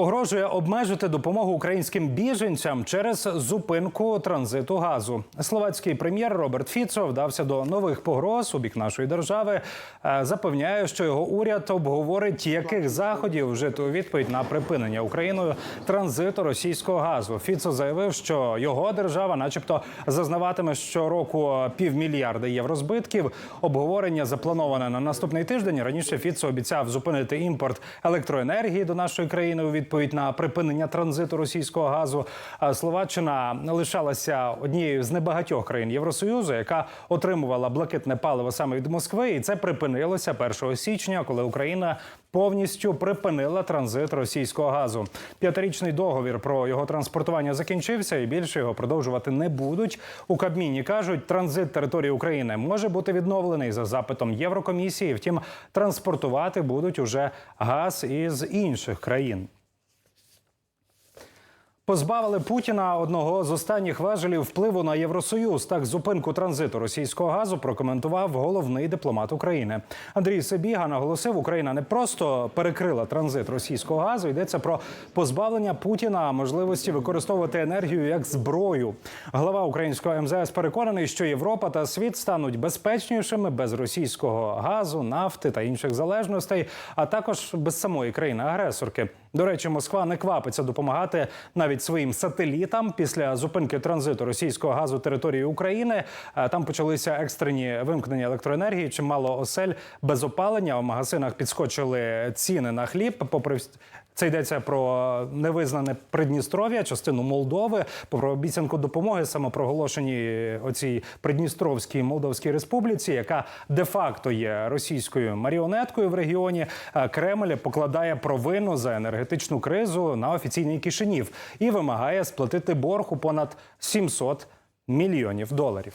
Погрожує обмежити допомогу українським біженцям через зупинку транзиту газу. Словацький прем'єр Роберт Фіцо вдався до нових погроз у бік нашої держави. Е, Запевняє, що його уряд обговорить, яких заходів вжити у відповідь на припинення Україною транзиту російського газу. Фіцо заявив, що його держава, начебто, зазнаватиме щороку півмільярда євро збитків. Обговорення заплановане на наступний тиждень. Раніше Фіцо обіцяв зупинити імпорт електроенергії до нашої країни у відповідь на припинення транзиту російського газу. Словаччина лишалася однією з небагатьох країн Євросоюзу, яка отримувала блакитне паливо саме від Москви, і це припинилося 1 січня, коли Україна повністю припинила транзит російського газу. П'ятирічний договір про його транспортування закінчився, і більше його продовжувати не будуть. У Кабміні кажуть, транзит території України може бути відновлений за запитом Єврокомісії. Втім, транспортувати будуть уже газ із інших країн. Позбавили Путіна одного з останніх важелів впливу на Євросоюз. Так, зупинку транзиту російського газу прокоментував головний дипломат України. Андрій Себіга наголосив, Україна не просто перекрила транзит російського газу. Йдеться про позбавлення Путіна можливості використовувати енергію як зброю. Глава українського МЗС переконаний, що Європа та світ стануть безпечнішими без російського газу, нафти та інших залежностей, а також без самої країни-агресорки. До речі, Москва не квапиться допомагати навіть своїм сателітам після зупинки транзиту російського газу території України. Е, Там почалися екстрені вимкнення електроенергії. Чимало осель без опалення. У магазинах підскочили ціни на хліб. Попри це йдеться про невизнане Придністров'я, частину Молдови, про обіцянку допомоги самопроголошеній оцій Придністровській Молдовській республіці, яка де-факто є російською маріонеткою в регіоні. Е, Кремль покладає провину за енергетичну кризу на офіційний Кишинів і вимагає сплатити борг у понад 700 мільйонів доларів.